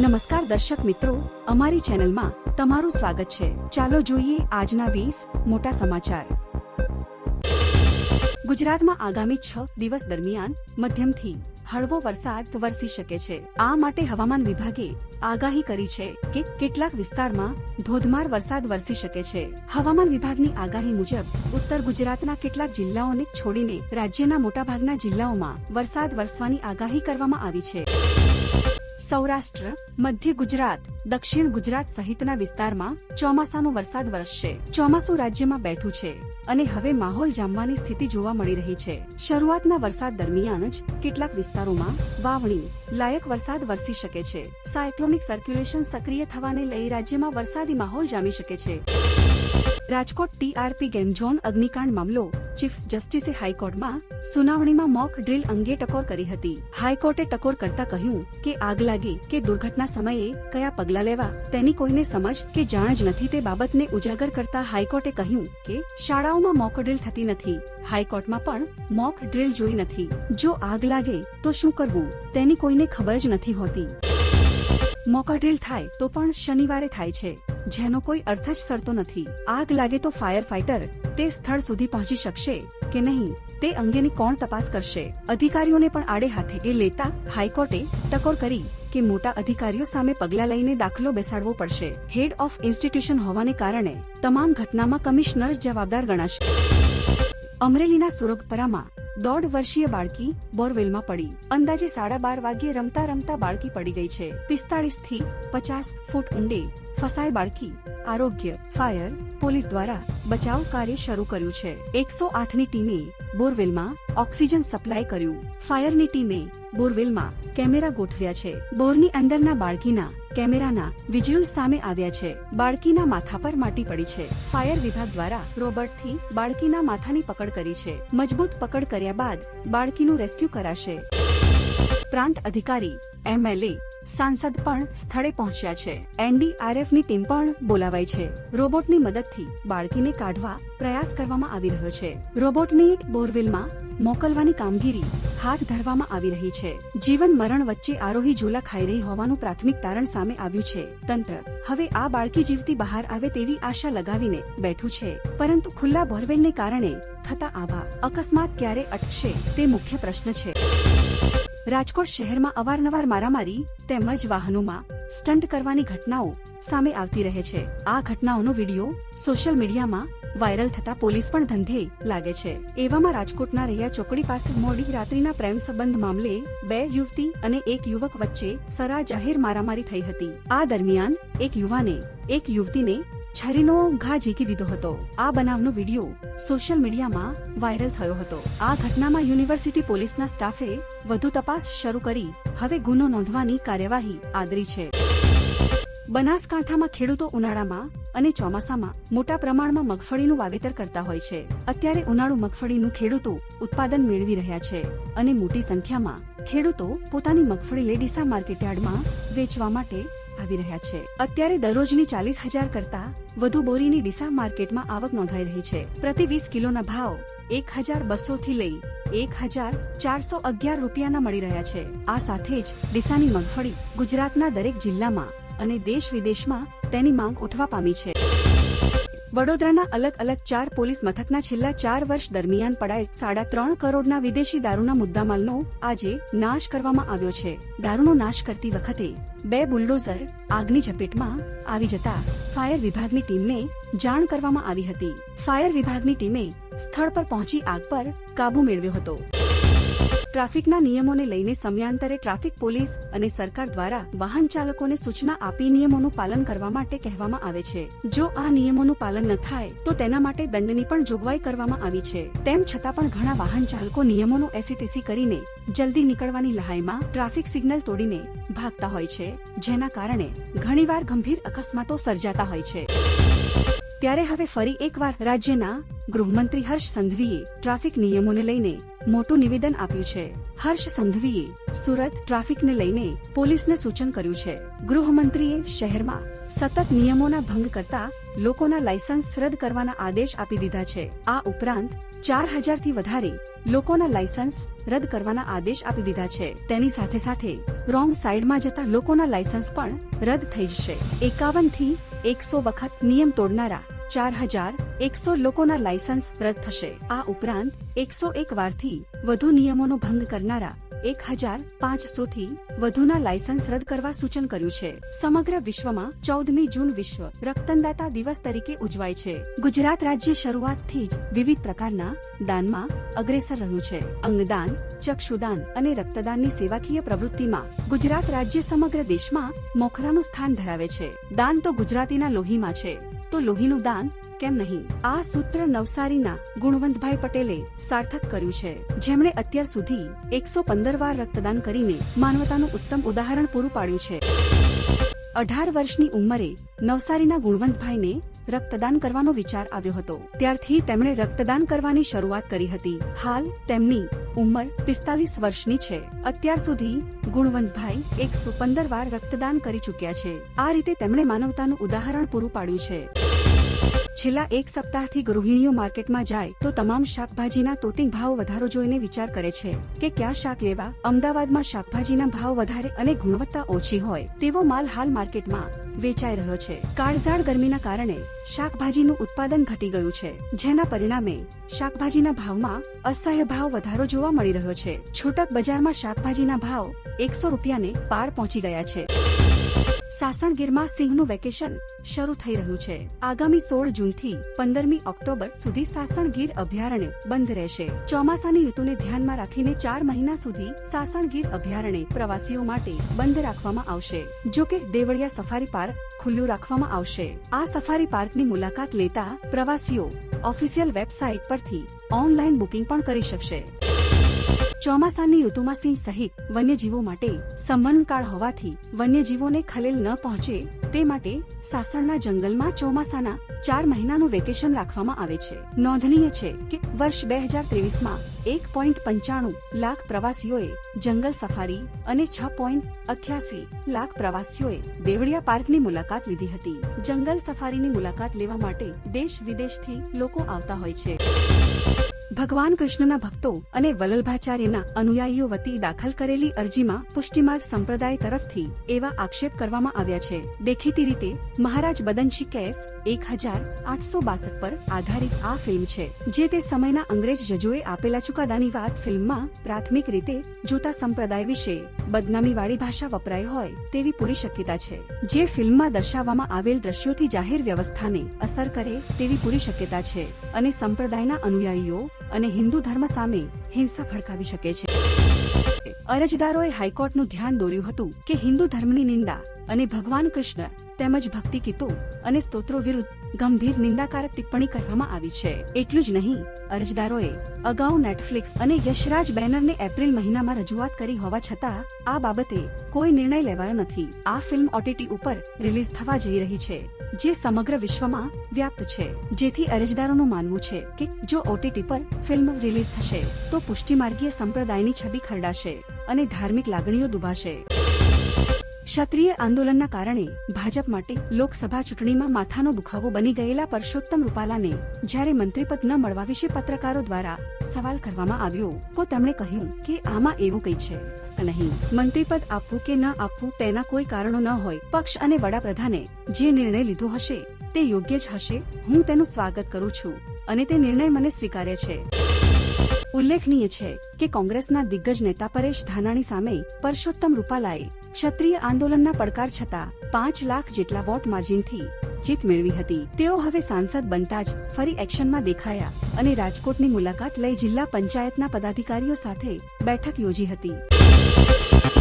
નમસ્કાર દર્શક મિત્રો, અમારી ચેનલમાં તમારું સ્વાગત છે. ચાલો જોઈએ આજના વીસ મોટા સમાચાર. ગુજરાતમાં આગામી છ દિવસ દરમિયાન મધ્યમથી હળવો વરસાદ વરસી શકે છે. આ માટે હવામાન વિભાગે આગાહી કરી છે કે કેટલાક વિસ્તારમાં ધોધમાર વરસાદ વરસી શકે છે. હવામાન વિભાગની આગાહી મુજબ, ઉત્તર ગુજરાતના કેટલાક જિલ્લાઓને છોડીને રાજ્યના મોટાભાગના જિલ્લાઓમાં વરસાદ વરસવાની આગાહી કરવામાં આવી છે. સૌરાષ્ટ્ર, મધ્ય ગુજરાત, દક્ષિણ ગુજરાત સહિતના વિસ્તારમાં ચોમાસાનો વરસાદ વરસશે. ચોમાસું રાજ્યમાં બેઠું છે અને હવે માહોલ જામવાની સ્થિતિ જોવા મળી રહી છે. શરૂઆતના વરસાદ દરમિયાન જ કેટલાક વિસ્તારોમાં વાવણી, લાયક વરસાદ વરસી શકે છે. સાયક્લોનિક સર્ક્યુલેશન સક્રિય થવાને લઈ રાજ્યમાં વરસાદી માહોલ જામી શકે છે. રાજકોટ ટીઆરપી ગેમ ઝોન અગ્નિકાંડ મામલો ચીફ જસ્ટિસે હાઈકોર્ટમાં સુનાવણીમાં મોક ડ્રીલ અંગે ટકોર કરી હતી. હાઈકોર્ટે ટકોર કરતા કહ્યું કે આગ લાગે કે દુર્ઘટના સમયે કયા પગલાં લેવા તેની કોઈને સમજ કે જાણ જ નથી તે બાબતને ઉજાગર કરતા હાઈકોર્ટે કહ્યું કે શાળાઓમાં મોક ડ્રીલ થતી નથી. હાઈકોર્ટમાં પણ મોક ડ્રીલ જોઈ નથી. જો આગ લાગે તો શું કરવું? તેની કોઈને ખબર જ નથી હોતી. મોકા ડ્રીલ થાય તો પણ શનિવારે થાય છે. જેનો કોઈ અર્થ જ સરતો નથી. આગ લાગે તો ફાયર ફાઈટર તે સ્થળ સુધી પહોંચી શકશે કે નહીં, તે અંગેની કોણ તપાસ કરશે? અધિકારીઓને પણ આડે હાથે એ લેતા હાઈકોર્ટે ટકોર કરી કે મોટા અધિકારીઓ સામે પગલાં લઈને દાખલો બેસાડવો પડશે. હેડ ઓફ ઇન્સ્ટિટ્યુશન હોવાને કારણે તમામ ઘટનામાં કમિશનર જવાબદાર ગણાશે. અમરેલીના સુરગપરામાં દોઢ વર્ષીય બાળકી બોરવેલમાં પડી. અંદાજે સાડા બાર વાગ્યે રમતા રમતા બાળકી પડી ગઈ છે. પિસ્તાળીસથી પચાસ ફૂટ ઊંડે ફસાય બાળકી આરોગ્ય, ફાયર, પોલીસ દ્વારા બચાવ કાર્ય શરૂ કર્યું છે. એકસો આઠની ટીમે બોરવેલમાં ઓક્સિજન સપ્લાય કર્યું. ફાયરની ટીમે બોરવેલમાં કેમેરા ગોઠવ્યા છે. બોરની અંદરના બાળકીના કેમેરાના વિઝ્યુઅલ સામે આવ્યા છે. બાળકીના માથા પર માટી પડી છે. ફાયર વિભાગ દ્વારા રોબોટથી બાળકીના માથાની પકડ કરી છે. મજબૂત પકડ કર્યા બાદ બાળકીનું રેસ્ક્યુ કરાશે. પ્રાંત અધિકારી, એમએલએ, સાંસદ પણ સ્થળે પહોંચ્યા છે. એનડીઆરએફની ટીમ પણ બોલાવાઈ છે. રોબોટની મદદથી બાળકીને કાઢવા પ્રયાસ કરવામાં આવી રહ્યો છે. રોબોટને એક બોરવેલમાં મોકલવાની કામગીરી હાથ ધરવામાં આવી રહી છે. જીવન મરણ વચ્ચે આરોહી ઝોલા ખાઈ રહી હોવાનું પ્રાથમિક તારણ સામે આવ્યું છે. તંત્ર, હવે આ બાળકી જીવતી બહાર આવે તેવી આશા લગાવીને બેઠું છે. પરંતુ ખુલ્લા બોરવેલને કારણે થતા આવા અકસ્માત ક્યારે અટકશે તે મુખ્ય પ્રશ્ન છે. રાજકોટ શહેરમાં અવારનવાર મારામારી તેમજ વાહનોમાં સ્ટન્ટ કરવાની ઘટનાઓ સામે આવતી રહે છે. આ ઘટનાઓનો વીડિયો સોશિયલ મીડિયામાં વાયરલ થતા પોલીસ પણ ધંધે લાગે છે. એવામાં રાજકોટના રહ્યા ચોકડી પાસે મોડી રાત્રિના પ્રેમ સંબંધ મામલે બે યુવતી અને એક યુવક વચ્ચે સરા જાહેર મારામારી થઈ હતી. આ દરમિયાન એક યુવાને, એક યુવતીને છરીનો ઘા ઝીકી દીધો હતો. આ બનાવનો વીડિયો સોશિયલ મીડિયામાં વાયરલ થયો હતો. આ ઘટનામાં યુનિવર્સિટી પોલીસના સ્ટાફે વધુ તપાસ શરૂ કરી. હવે ગુનો નોંધવાની કાર્યવાહી આદરી છે. બનાસકાંઠામાં ખેડૂતો ઉનાળામાં અને ચોમાસામાં મોટા પ્રમાણમાં મગફળીનું વાવેતર કરતા હોય છે. અત્યારે ઉનાળુ મગફળીનું ખેડૂતો ઉત્પાદન મેળવી રહ્યા છે અને મોટી સંખ્યામાં ખેડૂતો પોતાની મગફળી લેડીસા માર્કેટયાર્ડમાં વેચવા માટે આવી રહ્યા છે. અત્યારે દરરોજની ચાલીસ હજાર કરતા વધુ બોરીની ડીસા માર્કેટમાં આવક નોંધાઈ રહી છે. પ્રતિ વીસ કિલોના ભાવ એક હજાર બસો થી લઈ એક હજાર ચારસો અગિયાર રૂપિયાના મળી રહ્યા છે. આ સાથે જ ડીસાની મગફળી ગુજરાતના દરેક જિલ્લામાં અને દેશ વિદેશમાં તેની માંગ ઉઠવા પામી છે. વડોદરાના અલગ અલગ ચાર પોલીસ મથકના છેલ્લા ચાર વર્ષ દરમિયાન પડાયેલ સાડા ત્રણ કરોડના વિદેશી દારૂના મુદ્દામાલનો આજે નાશ કરવામાં આવ્યો છે. દારૂનો નાશ કરતી વખતે બે બુલડોઝર આગની ઝપેટમાં આવી જતા ફાયર વિભાગની ટીમને જાણ કરવામાં આવી હતી. ફાયર વિભાગની ટીમે સ્થળ પર પહોંચી આગ પર કાબુ મેળવ્યો હતો. ટ્રાફિકના નિયમોને લઈને સમયાંતરે ટ્રાફિક પોલીસ અને સરકાર દ્વારા વાહન ચાલકોને સૂચના આપી નિયમોનું પાલન કરવા માટે કહેવામાં આવે છે. જો આ નિયમોનું પાલન ન થાય, તો તેના માટે દંડની પણ જોગવાઈ કરવામાં આવી છે. તેમ છતાં પણ ઘણા વાહન ચાલકો નિયમોનું એસીતેસી કરીને જલ્દી નીકળવાની લહાઈમાં ટ્રાફિક સિગ્નલ તોડીને ભાગતા હોય છે, જેના કારણે ઘણીવાર ગંભીર અકસ્માતો સર્જાતા હોય છે. ત્યારે હવે ફરી એકવાર રાજ્યના ગૃહમંત્રી હર્ષ સંઘવીએ ટ્રાફિક નિયમોને લઈને મોટું નિવેદન આપ્યું છે. હર્ષ સંઘવીએ સુરત ટ્રાફિકને લઈને પોલીસને સૂચન કર્યું છે. ગૃહમંત્રીએ શહેરમાં સતત નિયમોના ભંગ કરતા લોકોના લાયસન્સ રદ કરવાના આદેશ આપી દીધા છે. આ ઉપરાંત ચાર હજારથી વધારે લોકોના લાયસન્સ રદ કરવાના આદેશ આપી દીધા છે. તેની સાથે સાથે રોંગ સાઈડમાં જતા લોકોના લાયસન્સ પણ રદ થઈ જશે. એકાવનથી એકસો વખત નિયમ તોડનારા ચાર હજાર એકસો લોકોના લાયસન્સ રદ થશે. આ ઉપરાંત, એકસો એક વારથી વધુ નિયમોનો ભંગ કરનારા એક હજાર પાંચસો થી વધુના લાયસન્સ રદ કરવા સૂચન કર્યું છે. સમગ્ર વિશ્વમાં ચૌદમી જૂન વિશ્વ રક્તદાતા દિવસ તરીકે ઉજવાય છે. ગુજરાત રાજ્ય શરૂઆતથી જ વિવિધ પ્રકારના દાનમાં અગ્રેસર રહ્યું છે. અંગદાન, ચક્ષુદાન અને રક્તદાનની સેવાકીય પ્રવૃત્તિમાં ગુજરાત રાજ્ય સમગ્ર દેશમાં મોખરાનું સ્થાન ધરાવે છે. દાન તો ગુજરાતીના લોહીમાં છે. તો લોહીનું દાન કેમ નહીં? આ સૂત્ર નવસારીના ગુણવંતભાઈ પટેલે સાર્થક કર્યું છે. જેમણે અત્યાર સુધી એકસો પંદર વાર રક્તદાન કરીને માનવતાનું ઉત્તમ ઉદાહરણ પૂરું પાડ્યું છે. અઢાર વર્ષની ઉંમરે નવસારીના ગુણવંતભાઈને રક્તદાન કરવાનો વિચાર આવ્યો હતો. ત્યારથી તેમણે રક્તદાન કરવાની શરૂઆત કરી હતી. હાલ તેમની ઉંમર પિસ્તાલીસ વર્ષની છે. અત્યાર સુધી ગુણવંતભાઈ એકસો પંદર વાર રક્તદાન કરી ચૂક્યા છે. આ રીતે તેમણે માનવતાનું ઉદાહરણ પૂરું પાડ્યું છે. છેલ્લા એક સપ્તાહથી ગૃહિણીઓ માર્કેટમાં જાય તો તમામ શાકભાજીના તોતિંગ ભાવ વધારો જોઈને વિચાર કરે છે કે ક્યાં શાક લેવા? અમદાવાદમાં શાકભાજીના ભાવ વધારે અને ગુણવત્તા ઓછી હોય તેવો માલ હાલ માર્કેટમાં વેચાઈ રહ્યો છે. કાળઝાળ ગરમીના કારણે શાકભાજીનું ઉત્પાદન ઘટી ગયું છે, જેના પરિણામે શાકભાજીના ભાવમાં અસહ્ય ભાવ વધારો જોવા મળી રહ્યો છે. છૂટક બજારમાં શાકભાજીના ભાવ એકસો રૂપિયાને પાર પહોંચી ગયા છે. સાસણગીરમાં સિંહનું વેકેશન શરૂ થઈ રહ્યું છે. આગામી સોળ જૂનથી પંદરમી ઓક્ટોબર સુધી સાસણગીર અભયારણ્ય બંધ રહેશે. ચોમાસાની ઋતુને ધ્યાનમાં રાખીને ચાર મહિના સુધી સાસણગીર અભયારણ્ય પ્રવાસીઓ માટે બંધ રાખવામાં આવશે. જો કે દેવળિયા સફારી પાર્ક ખુલ્લું રાખવામાં આવશે. આ સફારી પાર્કની મુલાકાત લેતા પ્રવાસીઓ ઓફિશિયલ વેબસાઇટ પરથી ઓનલાઈન બુકિંગ પણ કરી શકશે. ચોમાસાની ઋતુમાં સિંહ સહિત વન્યજીવો માટે સંવનકાળ હોવાથી વન્યજીવોને ખલેલ ન પહોંચે તે માટે સાસણના જંગલમાં ચોમાસાના ચાર મહિનાનું વેકેશન રાખવામાં આવે છે. નોંધનીય છે કે વર્ષ બે હજાર ત્રેવીસમાં એક પોઈન્ટ પંચાણું લાખ પ્રવાસીઓએ જંગલ સફારી અને છ પોઈન્ટ અઠ્યાસી લાખ પ્રવાસીઓએ દેવળિયા પાર્કની મુલાકાત લીધી હતી. જંગલ સફારીની મુલાકાત લેવા માટે દેશ વિદેશથી લોકો આવતા હોય છે. ભગવાન કૃષ્ણના ભક્તો અને વલ્લભાચાર્યના અનુયાયીઓ વતી દાખલ કરેલી અરજીમાં પુષ્ટિમાર્ગ સંપ્રદાય તરફથી એવા આક્ષેપ કરવામાં આવ્યા છે. દેખીતી રીતે, મહારાજ બદનશી કેસ એક હજાર આઠસો બાસઠ પર આધારિત આ ફિલ્મ છે, જે તે સમયના અંગ્રેજ જજોએ આપેલા ચુકાદાની વાત ફિલ્મમાં પ્રાથમિક રીતે જોતા સંપ્રદાય વિશે બદનામીવાળી ભાષા વપરાઈ હોય તેવી પૂરી શક્યતા છે, જે ફિલ્મમાં દર્શાવવામાં આવેલ દ્રશ્યોથી જાહેર વ્યવસ્થાને અસર કરે તેવી પૂરી શક્યતા છે અને સંપ્રદાયના અનુયાયીઓ અને હિન્દુ ધર્મ સામે હિંસા ભડકાવી શકે છે. અરજદારોએ હાઈકોર્ટનું ધ્યાન દોર્યું હતું કે હિન્દુ ધર્મની નિંદા અને ભગવાન કૃષ્ણ તેમજ ભક્તિ ગીતો અને સ્તોત્રો વિરુદ્ધ ગંભીર નિંદાકારક ટિપ્પણી કરવામાં આવી છે. એટલું જ નહીં, અરજદારોએ અગાઉ નેટફ્લિક્સ અને યશરાજ બેનરને એપ્રિલ મહિનામાં રજૂઆત કરી હોવા છતાં, આ બાબતે કોઈ નિર્ણય લેવાયો નથી. આ ફિલ્મ ઓટીટી ઉપર રિલીઝ થવા જઈ રહી છે, જે સમગ્ર વિશ્વમાં વ્યાપ્ત છે. જેથી અરજદારોનું માનવું છે કે જો ઓટીટી પર ફિલ્મ રિલીઝ થશે, તો પુષ્ટિમાર્ગીય સંપ્રદાયની છબી ખરડાશે અને ધાર્મિક લાગણીઓ દુભાશે. ક્ષત્રિય આંદોલનના કારણે ભાજપ માટે લોકસભા ચૂંટણીમાં માથાનો દુખાવો બની ગયેલા પરસોત્તમ રૂપાલાને જ્યારે મંત્રીપદ ન મળવા વિશે પત્રકારો દ્વારા સવાલ કરવામાં આવ્યો, તો તેમણે કહ્યું કે આમાં એવું કઈ છે નહીં. મંત્રીપદ આપવું કે ન આપવું તેના કોઈ કારણો ન હોય. પક્ષ અને વડાપ્રધાને જે નિર્ણય લીધો હશે, તે યોગ્ય જ હશે. હું તેનું સ્વાગત કરું છું અને તે નિર્ણય મને સ્વીકાર્ય છે. ઉલ્લેખનીય છે કે કોંગ્રેસના દિગ્ગજ નેતા પરેશ ધાનાણી સામે પરસોત્તમ રૂપાલાએ ક્ષત્રિય આંદોલનના પડકાર છતાં પાંચ લાખ જેટલા વોટ માર્જિનથી જીત મેળવી હતી. તેઓ હવે સાંસદ બનતા જ ફરી એક્શનમાં દેખાયા અને રાજકોટની મુલાકાત લઈ જિલ્લા પંચાયતના પદાધિકારીઓ સાથે બેઠક યોજી હતી.